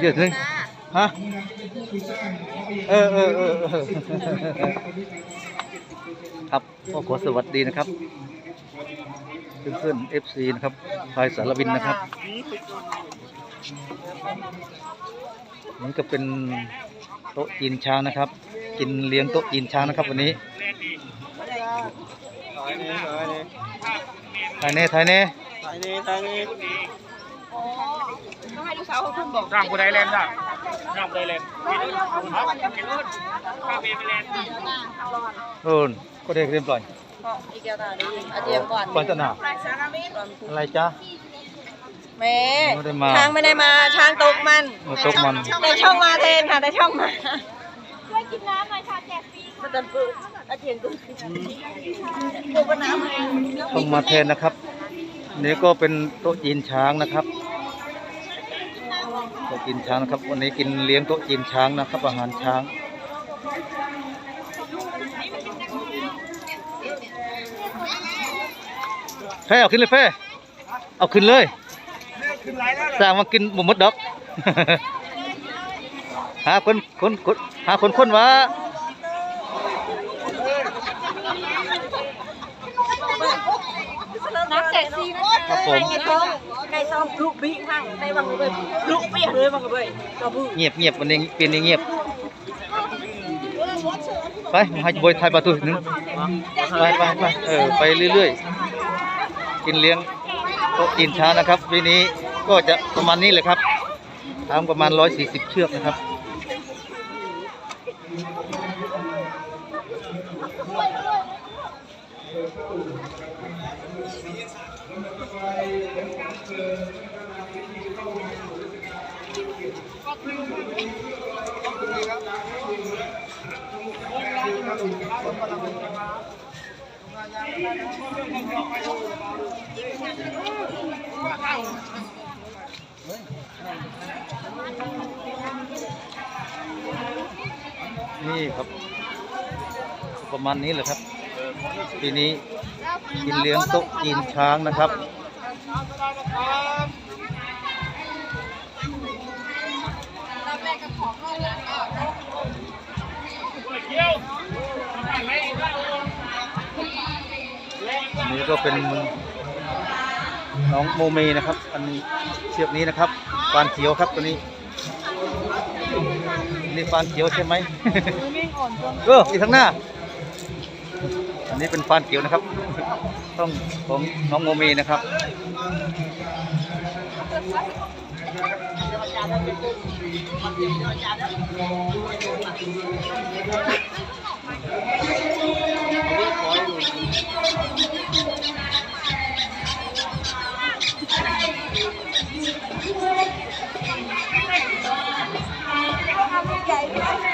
เดี๋ยวนึงฮะเออเออเออครับก็ขอสวัสดีนะครับเพื่อนๆ FC นะครับพายสารวินนะครับ นี่ก็เป็นโต๊ะจีนช้างนะครับ กินเลี้ยงโต๊ะจีนช้างนะครับวันนี้ถ่ายเน่ถ่ายเน่ถ่ายนี่ถ่ายนี่ ต้องให้ลูกสาวเขาขึ้นบอกร่างกูได้แลนด์จ้ะร่างกูได้แลนด์ครับเห็นรุ่นข้าเบไปแลนด์โดนก็ได้เรียบร้อยอีกแก้วตาดีอาเจียมก่อนก่อนจะหนาวอะไรจ๊ะแม่ไม่ได้มาช้างไม่ได้มาช้างตกมันมาตกมันแต่ช่องมาแทนค่ะแต่ช่องมาช่วยกินน้ำหน่อยค่ะแจกฟรีค่ะมันปื้อาเจียนปื้ปูกน้ำต้องมาแทนนะครับนี่ก็เป็นโต๊ะจีนช้างนะครับโต๊ะจีนช้างนะครับ วันนี้กินเลี้ยงโต๊ะจีนช้างนะครับ อาหารช้างแพ้เอาขึ้นเลยแพ้เอาขึ้นเลยสร้างมากินหมูมดดอก หาคนคนคนหาคนคนวะ น้ำแจกฟรีนะครับผมไก่ส้มไก่ส้มลูกบี้ข้างในวังกระเบยลูกเปียเลยวังกระเบยกระบือเงียบเงียบวันนี้เป็นอย่างเงียบไปมาให้บอยไทยประตูหนึ่งไปไปไปเออไปเรื่อยๆ กินเลี้ยงโต๊ะกินช้านะครับปีนี้ก็จะประมาณนี้เลยครับทำประมาณ 140 เชือกนะครับ นี่ครับ ประมาณนี้แหละครับ ปีนี้กินเลี้ยงโต๊ะจีนช้างนะครับอันนี้ก็เป็นน้องโมเมนะครับ อันเชือกนี้นะครับฟานเขียวครับตัวนี้นี่ฟานเขียวใช่ไหมเอออีกข้างหน้า อันนี้เป็นฟานเขียวนะครับ ต้องของน้องโมเมนะครับเ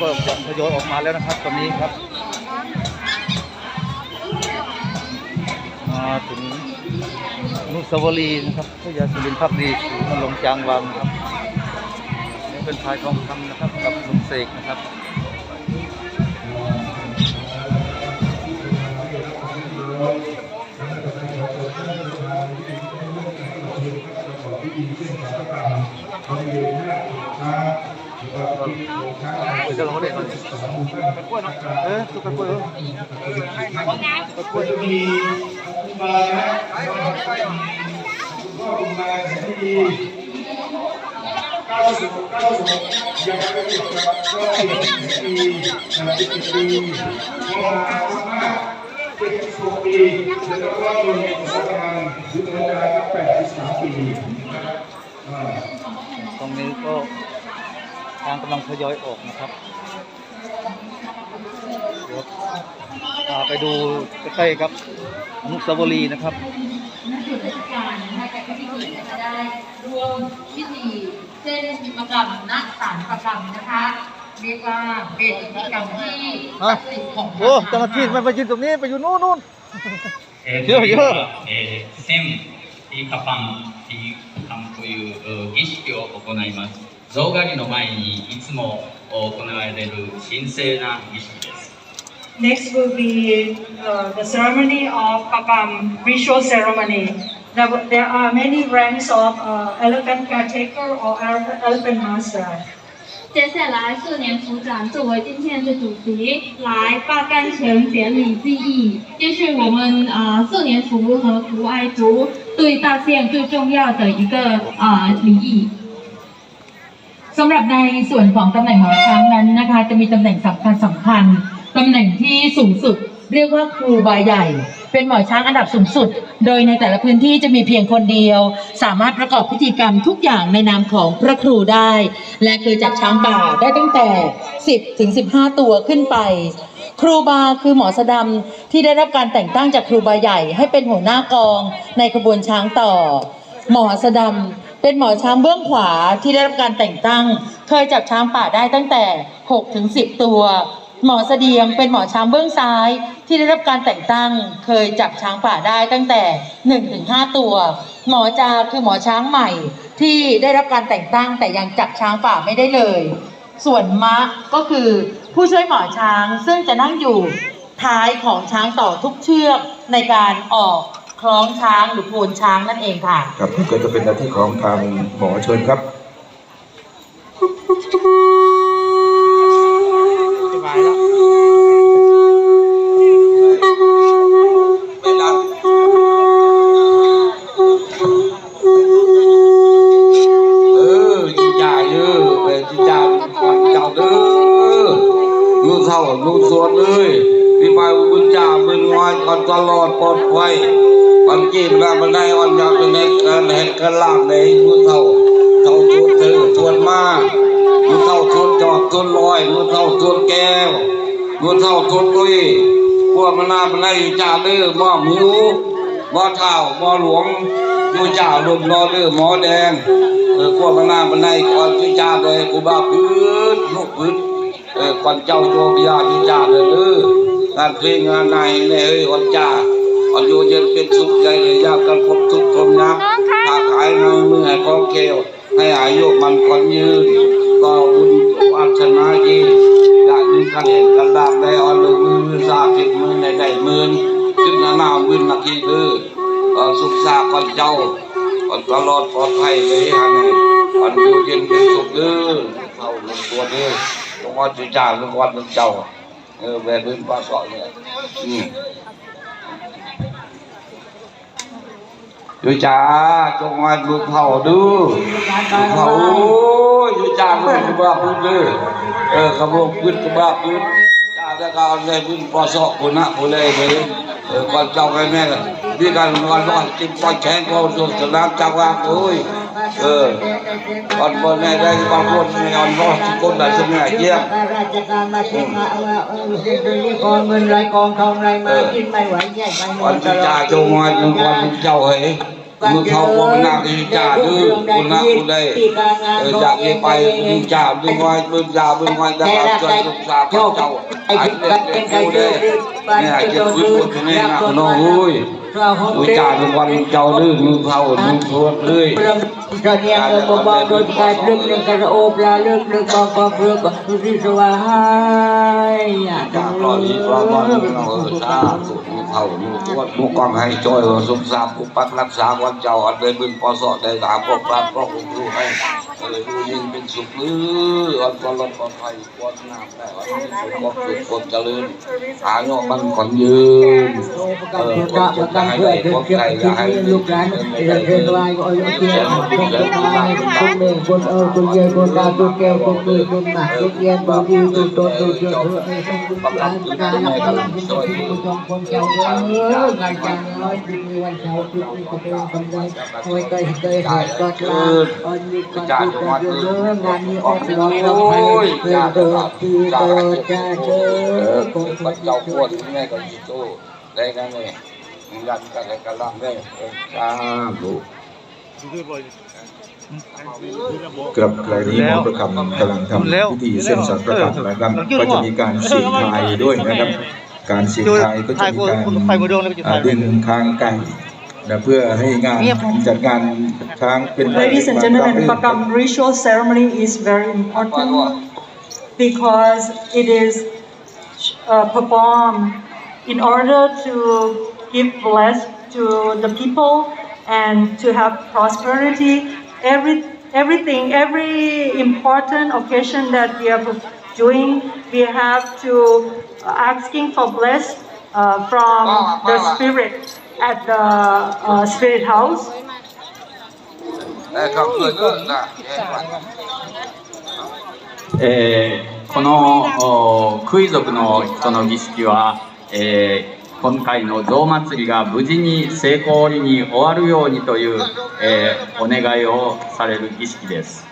ก็จะทยอยออกมาแล้วนะครับตอนนี้ครับมาถึงนุสาวรีนะครับพยาสุรินทร์พักดีมาลงจางวังครับนี่เป็นพายทองคำนะครับกับลุงเสกนะครับ Ôi, sao nó có điện rồi? Ê, tôi cắt quay không? Cắt quay. มีมา นะก็มาที่เก้าสิบเก้าสิบยังไม่ได้จบก็ปีปีปีก็มาห้าเจ็ดสิบปีแล้วก็โดนสักประมาณยุคนั้นก็แปดสิบสามปีอ่าตรงนี้ก็ ทางกำลังทยอยออกนะครับไปดูใกล้ๆครับอนุสาวรีย์นะครับนจุดราชการนะคะก่ผู้ธีนะจะได้รวมพิธีเส้นพิมกรรมนักสารประกรรมนะคะเรียกว่าเป็นกิจกรรมที่ศัโอ้เจ้าที่ไม่ไปยืนตรงนี้ไปอยู่นู่นนู่นเยอะเยอะเส้นที่กระปังที่ทำという儀式を行います象狩りの前にいつも行われる神聖な儀式です。 Next will be uh, the ceremony of Kapam ritual ceremony. There, there are many ranks of uh, elephant caretaker or ele- elephant master. 接下来，少年组长作为今天的主席，来八竿城典礼记忆，就是我们呃少年族和图哀族对大象最重要的一个呃礼仪。 สำหรับในส่วนของตำแหน่งหมอช้างนั้นนะคะ จะมีตำแหน่งสำคัญสำคัญตำแหน่งที่สูงสุด เรียกว่าครูบาใหญ่ เป็นหมอช้างอันดับสูงสุด โดยในแต่ละพื้นที่จะมีเพียงคนเดียว สามารถประกอบพิธีกรรมทุกอย่างในนามของพระครูได้ และเคยจับช้างป่าได้ตั้งแต่ 10ถึง15 ตัวขึ้นไป ครูบาคือหมอสดำที่ได้รับการแต่งตั้งจากครูบาใหญ่ ให้เป็นหัวหน้ากองในขบวนช้างต่อ หมอสดำ เป็นหมอช้างเบื้องขวาที่ได้รับการแต่งตั้ง เคยจับช้างป่าได้ตั้งแต่6ถึง10 ตัว หมอเสดียงเป็นหมอช้างเบื้องซ้ายที่ได้รับการแต่งตั้ง เคยจับช้างป่าได้ตั้งแต่1ถึง5ตัว หมอจาคือหมอช้างใหม่ ที่ได้รับการแต่งตั้ง แต่ยังจับช้างป่าไม่ได้เลย ส่วนมะก็คือผู้ช่วยหมอช้างซึ่งจะนั่งอยู่ท้ายของช้างต่อทุกเชือกในการออก คล้องช้างหรือโพนช้างนั่นเองค่ะ ครับก็จะเป็นหน้าที่ของทางหมอเชิญครับ เน็นเห็นกันล่างในลูกเท่าเท่าชวนเธอชวนมาลูกเท่าชวนจอดชวนลอยลูกเท่าชวนแก้วลูกเท่าชวนตุ้ยพวกมันนาเป็นไรจ่าเด้อหม้อมิวหม้อเท่าหม้อหลวงยูจ่าลมรอเด้อหม้อแดงเออพวกมันนามันในก่อนที่จ้าเลยกูบ้าพื้นลูกพื้นเออก่อนเจ้าโยมยาที่จ้าเลยเอองานเพลงงานในเนี่ยเอ้ยวันจ้าวันอยู่เย็นเป็นสุขใจเลยยากกันพบทุ ค้าขายเงินมือกองเกลวให้อายุมันคนยืน ก็บุญวัฒนายีอยากยืนกันเห็นกันดามได้อ่อนลยมือสาผิดมือในได้มือขึ้นหน้าหนมือนักขีคือสุขสาก่อนเจ้าวันตลอดปลอดภัยเลยฮะนี่วันอยู่เย็นเป็นสุขเด้อเข้าลงตัวเด้อตรงวัดจุจ่าลงวัดลงเจ้าเออแบบเป็นปลาสอยเนี่ย อืมจุจ่าจงมาลูกเผาดูลูกเผาอยจุจ่าลูกกระบะพื้นเด้อเออกระบอกพื้นกระบะพื้นจ่าจะกเอาในพื้นปลาสอยคนนะคนเลยเลยเออก่อนเจ้าไปแม่พี่กันวันวันจิตปอยแขนเขาสุดสนามจักรวาลโอ้ยเออก่อนบนแม่ได้บางคนไม่ยอมรอดทุกคนได้สมัยเยี่ยม ราชการมาเช็คมาว่าเออเส้นตรงนี้กองเงินไรกองทองไรมากินไม่ไหวใหญ่ไปหมดตที่ลอจ่าจงวันวันเจ้าเฮ้ยมือเขาบอกนาที่จ่าดื้อคุณนะคุณได้เออจากนี้ไปมือจ่ามือวันมือจ่ามือวันได้รับช่วยลูกสาวเจ้าไอ้าไอ้ที่เด็กักดเป็นครดูเดืเลอยเนี่ยเก็บฟื้นคนนี้นะน้องอุ้ยมือจ่าจงวันเจ้าดื้อมือเขามือทวดเลย กระเนียงเรื่องบาๆโดยการเรื่องเรื่งกระโอบลาเรื่องเรื่งกองกองเรื่องดูที่สว่างอะจ่าปล่อยปล่อยปล่อยเราเออชาสุดมือเขามือทวดมือกองให้จอยสมสามกุปักรักษาวันเจ้าอันเป็นบึงปอสอดได้ตามพวกพระพวกครูให้ เออดูยิ่งเป็นสุขลืออันตลอดปลอดภัยปลอดน้ำได้อันนี้สุขก็สุขคนเจริญหายอมันขอนยืนประกันเพื่อประกันเพื่อเพื่อเพื่อเพื่อลูกหลานเรื่องเรื่องวายก็เอาเกี่ยวกับคนตายคนเองคนเออคนเยี่ยคนตาคนแก้วคนมือคนหนักคนเยี่ยนบางทีคนโตตัวเชื่อเพื่อให้ต้องดูการการละครคนที่คนจองคนเจ้าเอองานจังร้อยปีวันเสาร์ปีนี้ก็เป็นคนใดคอยเคยเคยหาก็ลาอันนี้ก็คือเรื่องงานนี้ออกร้อยเราไปเพื่อเดินที่โตจะเจอคคนนคนเจ้าปวดแม่ก็จิตโตได้นั่นเองยันกันกันล่างได้จ้าบุคือบ่อยกลับรายนี้หมอประคำกำลังทำพิธีเส้นสารประกำนะครับก็จะมีการเสียงทายด้วยนะครับ การเสียงทายก็จะมีการอ่าดึงคางไก่ นะเพื่อให้งานจัดงานช้างเป็นไป Ladies and ด้วยความราบ gentlemen, รื่นครับ Pakam ritual ceremony is very important because it is uh, performed in order to give bless to the people and to have prosperity. Every everything, every important occasion that we are doing, we have to uh, asking for bless uh, from the spirit At the uh, spirit house. えーこのおクイ族の人の儀式は、えー今回の象祭りが無事に成功に終わるようにという、えーお願いをされる儀式です。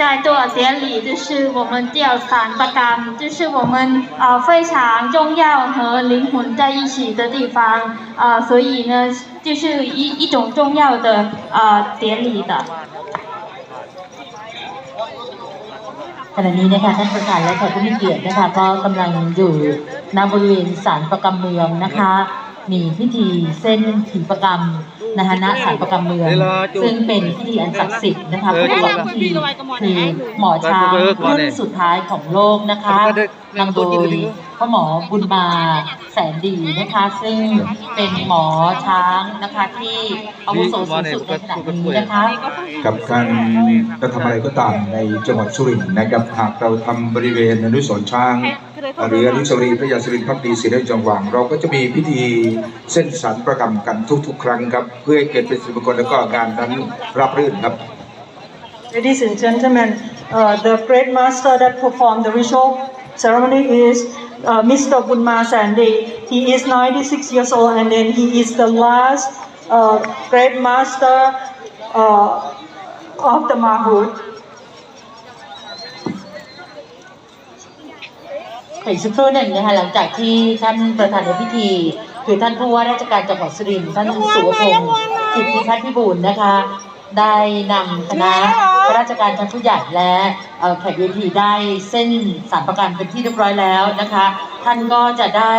在多少典礼就是我们吊伞巴干，就是我们呃非常重要和灵魂在一起的地方，呃，所以呢，就是一一种重要的呃典礼的。 ขณะนี้นะคะท่านประธานและแขกผู้มีเกียรตินะคะก็กำลังอยู่ณบริเวณศาลประกำเมืองนะคะ มีพิธีเส้นผีประกำนะคะณศาลประกำเมือง ซึ่งเป็นพิธีอันศักดิ์สิทธิ์นะคะผู้ประกอบพิธีคือหมอช้างรุ่นสุดท้ายของโลกนะคะนำโดยพ่อหมอบุญมาแสนดีนะคะ ซึ่งเป็นหมอช้างนะคะที่อาวุโสสูงสุดในขณะนี้นะคะกับการกระทำอะไรก็ตามในจังหวัดสุรินทร์นะครับหากเราทำบริเวณอนุสรณ์ช้าง หรืออนุสาวรีย์พระยาสุรินทร์พักดีศรีได้จังหวัง เราก็จะมีพิธีเส้นสารประกรรมกันทุก ๆ ครั้งครับ เพื่อให้เกิดเป็นสิริมงคลและก็งานนั้นราบรื่นครับ Ladies and gentlemen, uh, the great master that performed the ritual ceremony is uh, Mr. Bunma Sande. He is 96 years old and then he is the last uh, great master uh, of the Mahout อีกสักครู่หนึ่งนะคะหลังจากที่ท่านประธานในพิธี คือท่านผู้ว่าราชการจังหวัดสุรินทร์ท่านสุวพงศ์กิตติพัฒน์พิบูลนะคะ ได้นำคณะข้าราชการชั้นผู้ใหญ่และแขกเวทีได้เส้นสารประกันเป็นที่เรียบร้อยแล้วนะคะ ท่านก็จะได้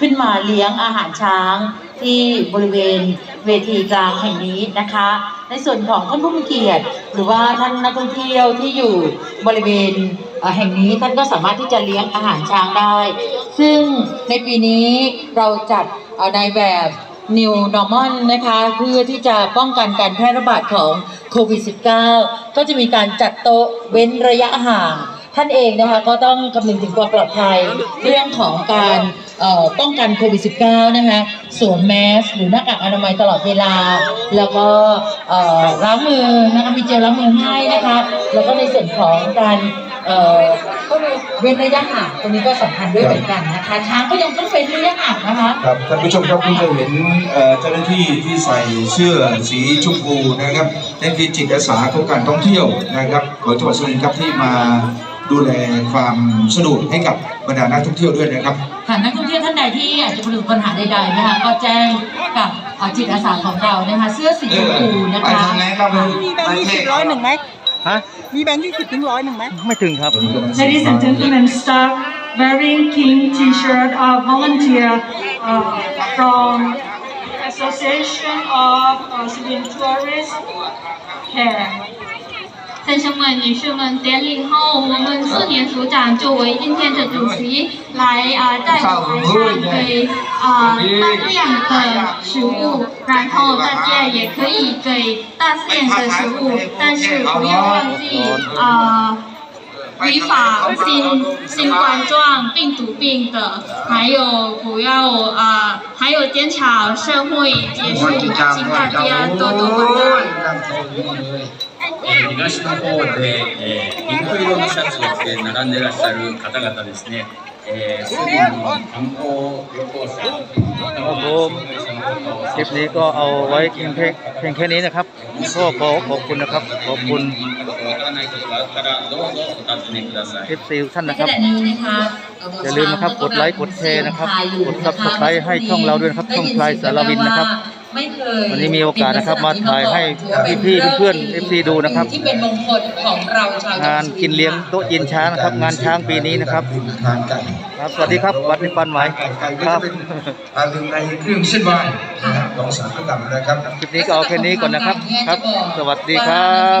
ขึ้นมาเลี้ยงอาหารช้าง ที่บริเวณเวทีกลางแห่งนี้นะคะ ในส่วนของท่านผู้มีเกียรติ หรือว่าท่านนักท่องเที่ยวที่อยู่บริเวณแห่งนี้ท่านก็สามารถที่จะเลี้ยงอาหารช้างได้ ซึ่งในปีนี้เราจัดในแบบ New Normal นะคะเพื่อที่จะป้องกันการแพร่ระบาดของโควิด -19 ก็จะมีการจัดโต๊ะเว้นระยะห่าง ท่านเองนะคะก็ต้องคำนึงถึงความปลอดภัยเรื่องของการ ป้องกันโควิด -19 นะคะสวมแมสหรือหน้ากากอนามัยตลอดเวลา แล้วก็ล้างมือนะคะมีเจลล้างมือให้นะคะแล้วก็ในส่วนของการเว้นระยะห่างตรงนี้ก็สำคัญด้วยเหมือนกันนะคะช้างก็ยังต้องเว้นระยะห่างนะคะครับท่านผู้ชมครับคุณจะเห็นเอ่อเจ้าหน้าที่ที่ใส่เสื้อสีชมพูนะครับนั่นคือจิตอาสาของการท่องเที่ยวนะครับของจังหวัดสุรินทร์ครับที่มาดูแลความสะดวกให้กับ บรรดานักท่องเที่ยวด้วยนะครับค่ะนักท่องเที่ยวท่านใดที่อาจจะประสบปัญหาใดๆนะคะก็แจ้งกับเอ่อจิตอาสาของเรานะคะเสื้อสีชมพูนะคะมีแบงค์ยี่สิบร้อยหนึ่งไหมฮะมีแบงค์ยี่สิบถึงร้อยหนึ่งไหม ไม่ถึงครับ Ladies and gentlemen, staff wearing king t-shirt are volunteer uh, from Association of uh, Civil Tourists Care. 先生们、女士们，典礼后，我们四年组长作为今天的主席，来啊、在舞台上给啊、大量的食物，然后大家也可以给大量的食物，但是不要忘记啊。违法新新冠状病毒病的，还有不要啊、还有减少社会结束，请大家多多关照。東の方で、えーピンク色のシャツを着て並んでらっしゃる方々ですね、えー、スリの観光旅行者、ครับผมคลิปนี้ก็เอาไว้เพียงแค่เพียงแค่นี้นะครับก็ขอขอบคุณนะครับ ขอบคุณ わからないことがあったらどうぞお尋ねください คลิปซีท่าน ใน นะค ข รับ ณะนี้นะคะ อย่าลืมนะครับกดไลค์กดแชร์นะครับกดซับสไครต์ให้ช่องเราด้วยนะครับช่องพลายสารวินนะครับ ไม่เคยวันนี้มีโอกาสนะครับมาถ่ายให้พี่ๆเพื่อนๆ FC ดูนะครับที่เป็นมงคลของเราชาวจังางหนวัดสุรินทร์กินเลี้ยงโต๊ะจีนช้างนะครับ งานช้างปีนี้นะครับทานไก่ครับ สวัสดีครับวัดนิปันไหวไก่ไก่คก็รัจะบเป็นอาหนึ่งในเครื่องเส้นไหว้นะฮะของสารกรรมนะครับคลิปนี้ก็เอาแค่นี้ก่อนนะครับครับ สวัสดีครับ